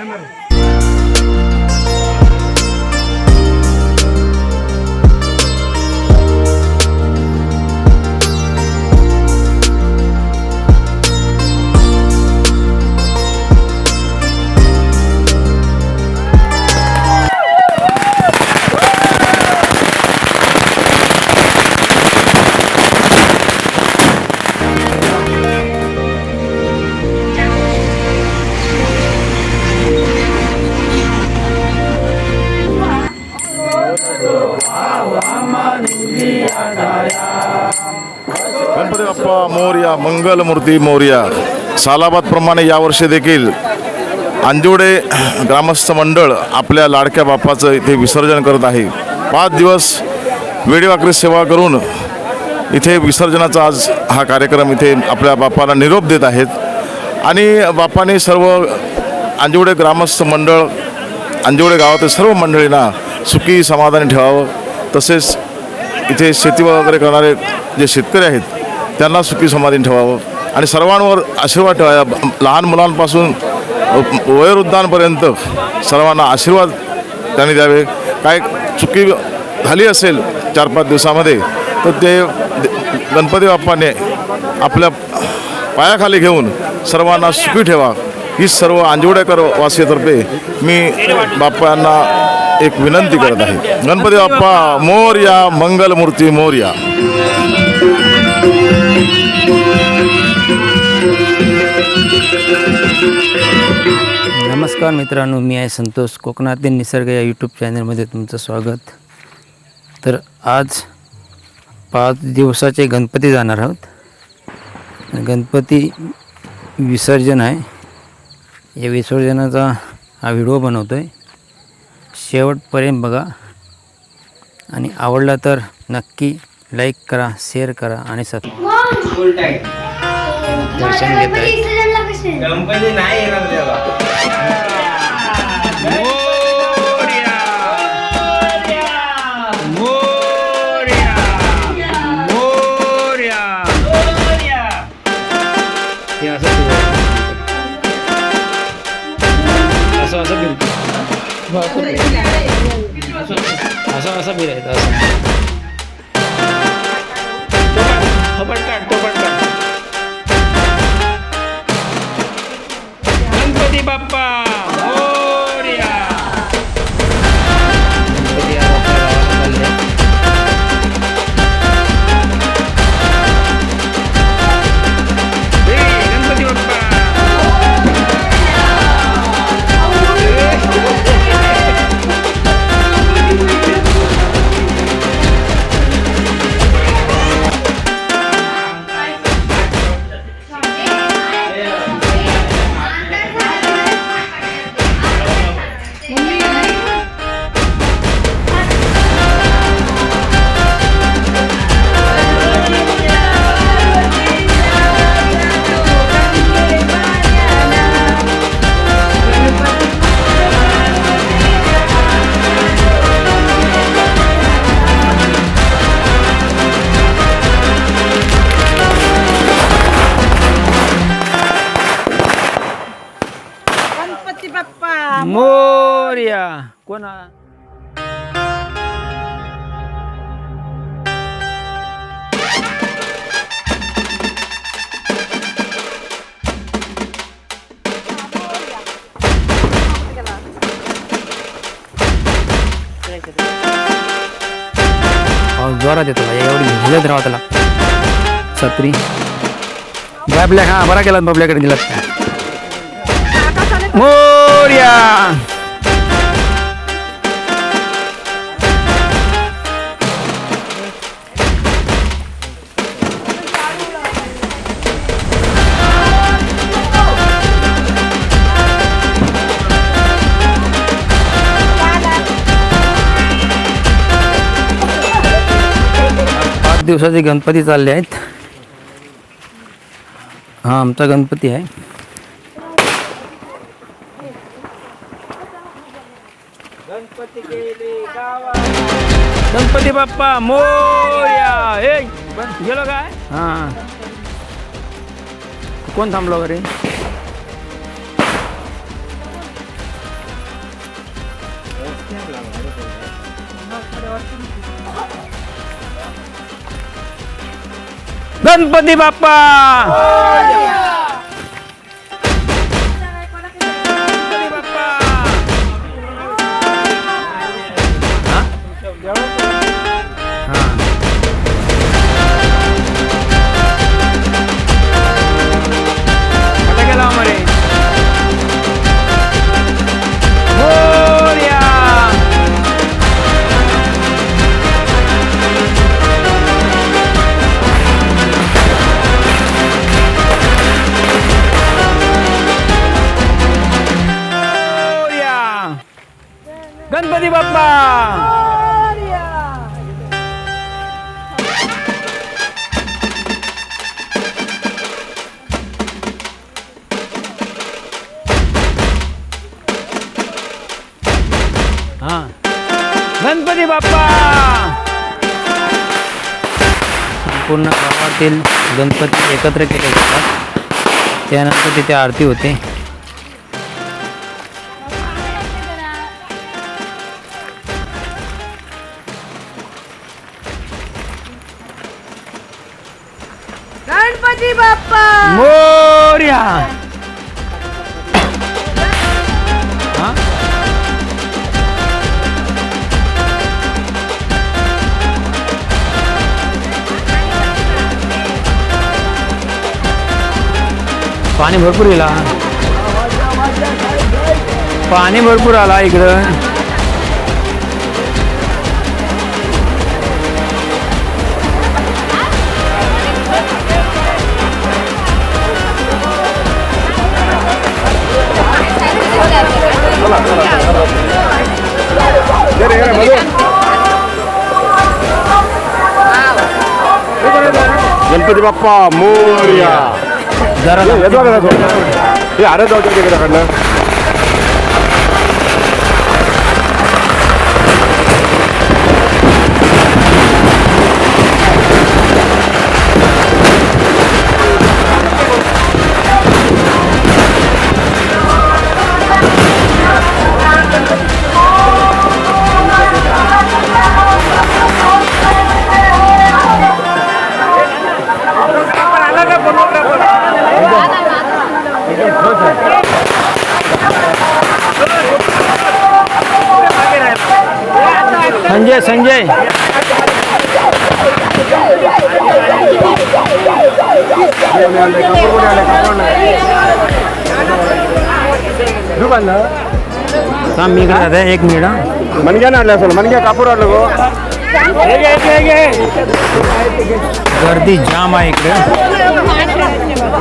Hammer मोर्या मंगलमूर्ती मोर्या सालाबादप्रमाणे यावर्षी देखील अंजुडे ग्रामस्थ मंडळ आपल्या लाडक्या बाप्पाचं इथे विसर्जन करत आहे. पाच दिवस वेडीवाकरी सेवा करून इथे विसर्जनाचा आज हा कार्यक्रम इथे आपल्या बाप्पाला निरोप देत आहेत. आणि बाप्पाने सर्व अंजुडे ग्रामस्थ मंडळ अंजुडे गावातील सर्व मंडळींना सुखी समाधानी ठेवावं. तसेच इथे शेती वगैरे करणारे जे शेतकरी आहेत त्यांना सुखी समाधीन ठेवावं. आणि सर्वांवर आशीर्वाद ठेवावा लहान मुलांपासून वयोवृद्धांपर्यंत सर्वांना आशीर्वाद त्यांनी द्यावे. काय चुकी झाली असेल चार पाच दिवसामध्ये तर ते गणपती बाप्पाने आपल्या पायाखाली घेऊन सर्वांना सुखी ठेवा. ही सर्व आंजवडेकर वासियातर्फे मी बाप्पांना एक विनंती करत आहे. गणपती बाप्पा मोर्या मंगलमूर्ती मोर्या. नमस्कार मित्रांनो मी आहे संतोष कोकणातील निसर्ग या यूट्यूब चॅनलमध्ये तुमचं स्वागत. तर आज पाच दिवसाचे गणपती जाणार आहोत. गणपती विसर्जन आहे. या विसर्जनाचा हा व्हिडिओ बनवतो आहे शेवटपर्यंत बघा. आणि आवडला तर नक्की लाईक करा शेअर करा आणि सबस्क्राईब दर्शन घेत आहे गणपती नाही येणार हे फिरवायचं. असं असं फिरतो असं असं फिरायचं असं. पाऊस येतो एवढी भिजत राहावं त्याला. छत्री बाबल्या हा बरा केला बाबल्याकडे दिला मोर्या. पाच दिवसाचे गणपती चालले आहेत. हा आमचा गणपती आहे. गणपती बाप्पा मोरया. हे गेलो काय हा. कोण थांबलो घरी? गणपती बाप्पा गणपती बाप्पा हा. गणपती बाप्पा. संपूर्ण गावातील गणपती एकत्र केले जातात. त्यानंतर तिथे आरती होते. मोर्या पाणी भरपूर येला पाणी भरपूर आला इकडं. गणपती बाप्पा मोर्या. जरा हे अरे जाऊ तिकडं? संजय संजय. थांब मी इकडे जाते एक मिनिट. मनग्या आणलं असेल मनग्या कापूर आणलं गो. गर्दी जाम आहे इकडे.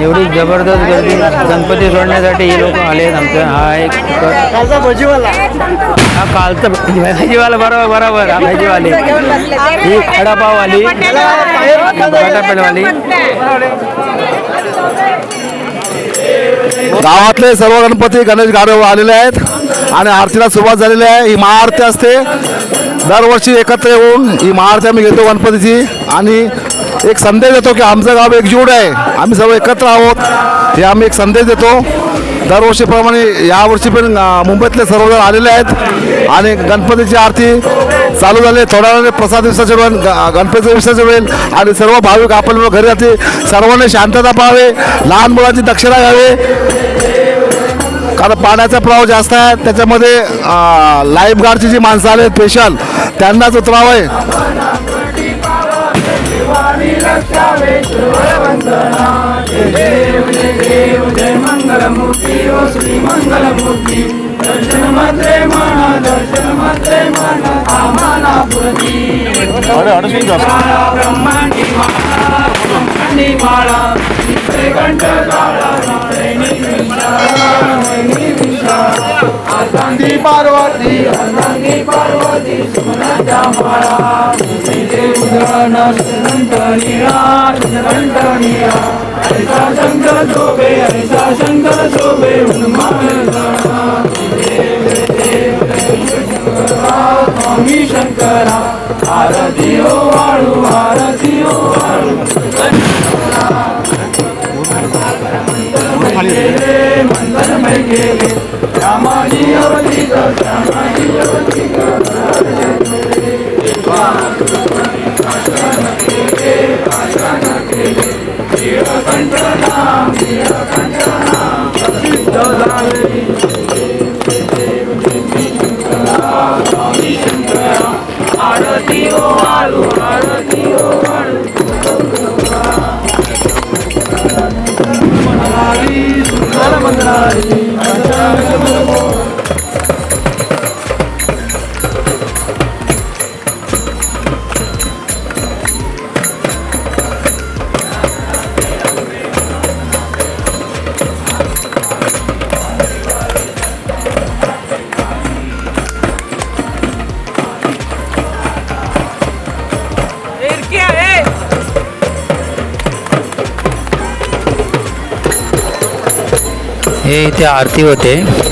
एवढी जबरदस्त गर्दी गणपती सोडण्यासाठी हे लोक आले आहेत आमचं हा एक कालचा भजीवाला. हा कालचा भाजीवाला बरोबर बरोबर. हा भाजीवाले. ही खडापाववाली. बटापेडवाली गावातले सर्व गणपती गणेश गाडव आलेले आहेत आणि आरतीला सुरुवात झालेली आहे. ही महाआरती असते. दरवर्षी एकत्र येऊन ही महाआरती आम्ही घेतो गणपतीची आणि एक संदेश देतो की आमचं गाव एकजूट आहे. आम्ही सर्व एकत्र आहोत. हे आम्ही एक संदेश देतो. दरवर्षीप्रमाणे यावर्षी पण मुंबईतले सर्वजण आलेले आहेत. आणि गणपतीची आरती चालू झाली. थोड्या वेळाने प्रसाद विसर्जन होईल गणपतीचं विसर्जन होईल. आणि सर्व भाविक आपण घरी जाते सर्वांनी शांतता पाहावे. लहान मुलांची दक्षता घ्यावी. कारण पाण्याचा प्रवाह जास्त आहे. त्याच्यामध्ये लाईफ गार्डची जी माणसं आले स्पेशल त्यांनाच उतरावं आहे. त्यावे वंदना मंगलमूर्ती ओ श्री मंगलमूर्ती दर्शन मात्रे माना दर्शन मात्रे माना. अरे अडकून जा ब्रह्मांडी माळा ब्रह्मांडी माळा कंठ आनंदी पार्वती आनंदी पार्वती सुमनाच्या माळा तिचे उदरण सुनंत निळा सुनंत निळा ऐसा शंकर शोभे ऐसा शंकर शोभे उन्माळ स्वामी शंकरा आरती ओ वाळू आरती ओ वाळू गेले मंदरमय गेले श्यामाजी श्यामाजी अडचण जास्त हे इथे आरती होते.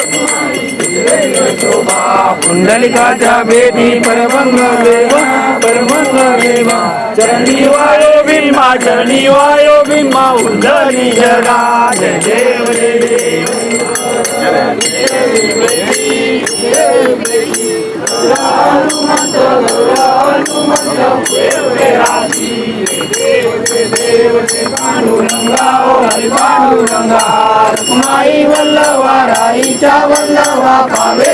कुंडलिकाच्या बेबी परमंग देवा परमंग देवा चरणी वायो भीमा चरणी वायो भीमा उंडली जगा जय देव जय देव माई वल्लवा राईच्या वल्लवा पावे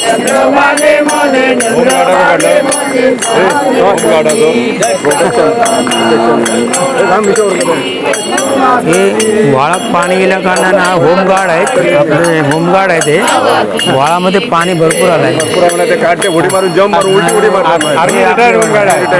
चंद्रमाने मने चंद्रमाने मने. हे वाळात पाणी गेल्या कारणानं हा होमगार्ड आहेत आपले होमगार्ड आहे ते. वाळामध्ये पाणी भरपूर आलं आहे पुरा म्हणा ते काढते उडी मारून जम मारून उडी मारतात आर्मी रिटायर होऊन गाड आहे आर्मी रिटायर त्याचं काय- होमगार्ड आहे,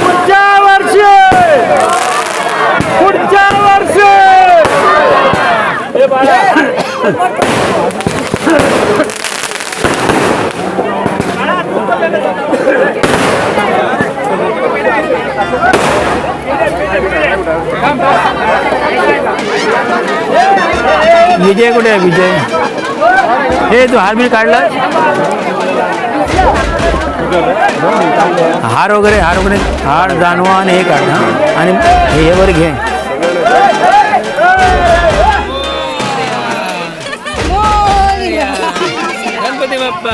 पुढच्या वर्षी पुढच्या वर्षी विजय कुठे आहे विजय हे तू हार बिल काढला? हार वगैरे हार वगैरे हार जानवा आणि हे काढ ना आणि हे वगैरे घे. गणपती बाप्पा.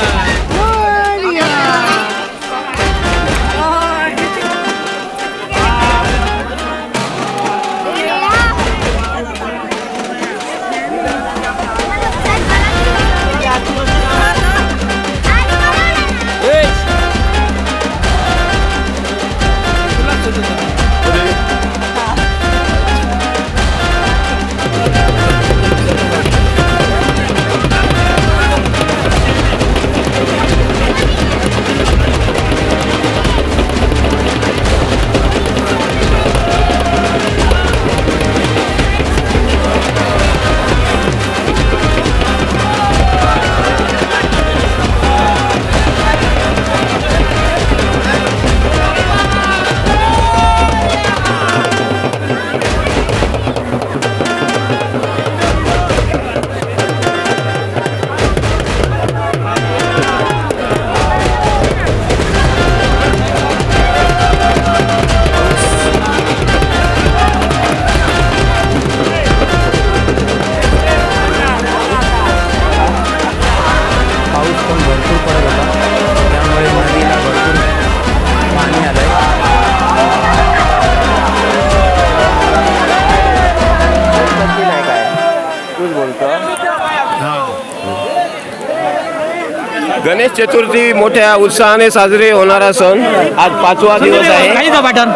गणेश चतुर्थी मोठ्या उत्साहाने साजरी होणारा सण आज पाचवा दिवस आहे.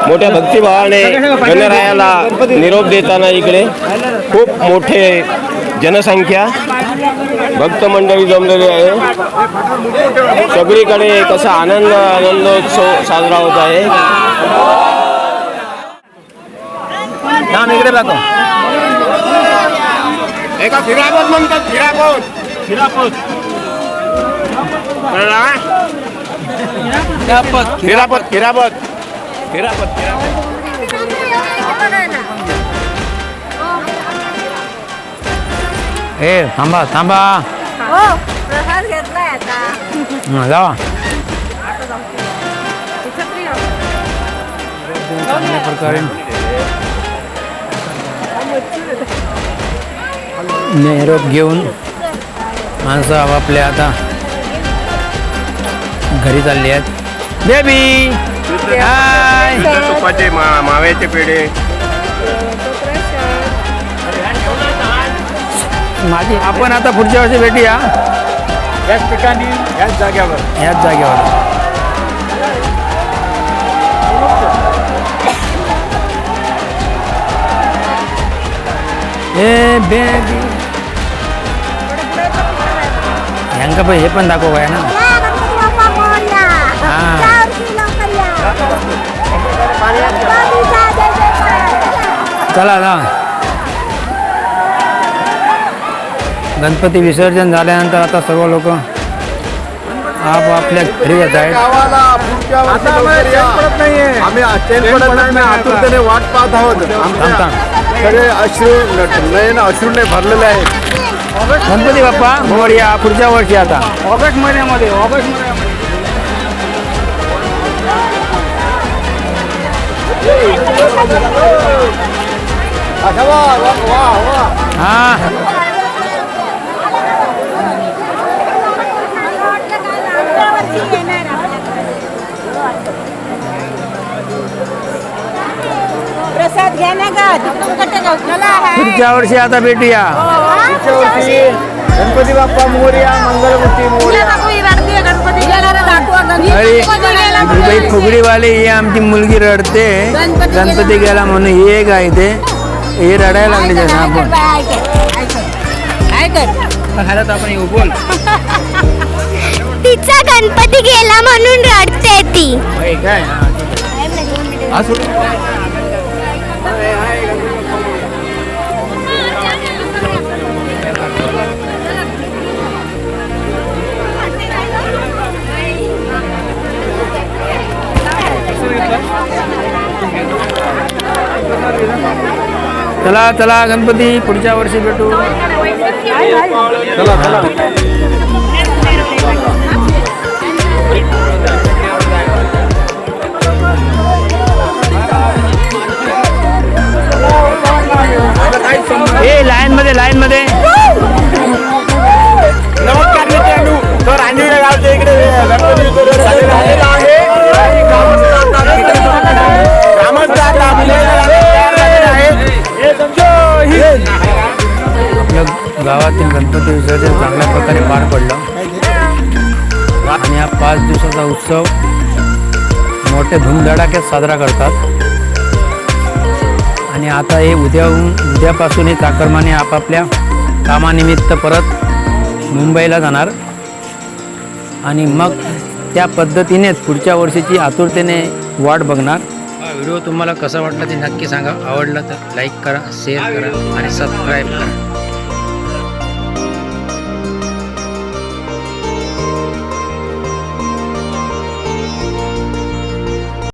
मोठ्या भक्तिभावाने गणरायाला निरोप देताना इकडे खूप मोठे जनसंख्या भक्त मंडळी जमलेली आहे. सगळीकडे कसा आनंद आनंदोत्सव साजरा होत आहे. इकडे दाखव. एका फिरापत म्हणतात फिरापत फिरापत ए थांबा थांबा. हो प्रसाद घेतलाय आता. हं, जावा. चांगल्या प्रकारे निरोप घेऊन माणसं आपापल्या आता. घरी चालली आहेत. बेबी हाय तुपाचे मा- माव्याचे पेढे. माझी आपण आता पुढच्या वर्षी भेटूया. याच ठिकाणी याच जाग्यावर याच जागेवर. ए बेबी ह्यांका पण हे पण दाखव आहे ना. चला जा गणपती विसर्जन झाल्यानंतर आता सर्व लोक आपापल्या घरी येत आहेत. गावाला पुढच्या वर्षी लवकर या. आम्ही चैन पडत नाही आम्ही आतुरतेने वाट पाहत आहोत. आमच्या थांब. सगळे अश्रू न- नयन अश्रूने भरलेले आहेत. गणपती बाप्पा मोरया पुढच्या वर्षी आता. ऑगस्ट महिन्यामध्ये ऑगस्ट महिन्यामध्ये. वा वा प्रसाद घ्या ना गा पुढच्या वर्षी आता भेटूया पुढच्या वर्षी गणपती बाप्पा मोरया मंगलमूर्ती मोरया फुगडीवाले ही आमची मुलगी रडते गणपती गेला म्हणून हे ते हे रडायला लागले जसं आपण. ह्याला तर आपण येऊ बोल. तिचा गणपती गेला म्हणून रडते ती. काय? चला चला गणपती पुढच्या वर्षी भेटू. ए लाईन मध्ये लाईन मध्ये. नमस्कार मित्रांनो. तर रांजणगाव गावच्या इकडे आहे. ग्रामस्थ आता आपल्याला आपल्या गावातील गणपती विसर्जन चांगल्या प्रकारे पार पडलं. आणि हा पाच दिवसाचा उत्सव मोठे धूमधडाक्यात साजरा करतात. आणि आता हे उद्याहून उद्यापासून हे चाकरमाने आपापल्या कामानिमित्त परत मुंबईला जाणार. आणि मग त्या पद्धतीनेच पुढच्या वर्षीची आतुरतेने वाट बघणार. व्हिडिओ तुम्हाला कसा वाटला ते नक्की सांगा. आवडला तर लाईक करा शेअर करा आणि सबस्क्राईब करा.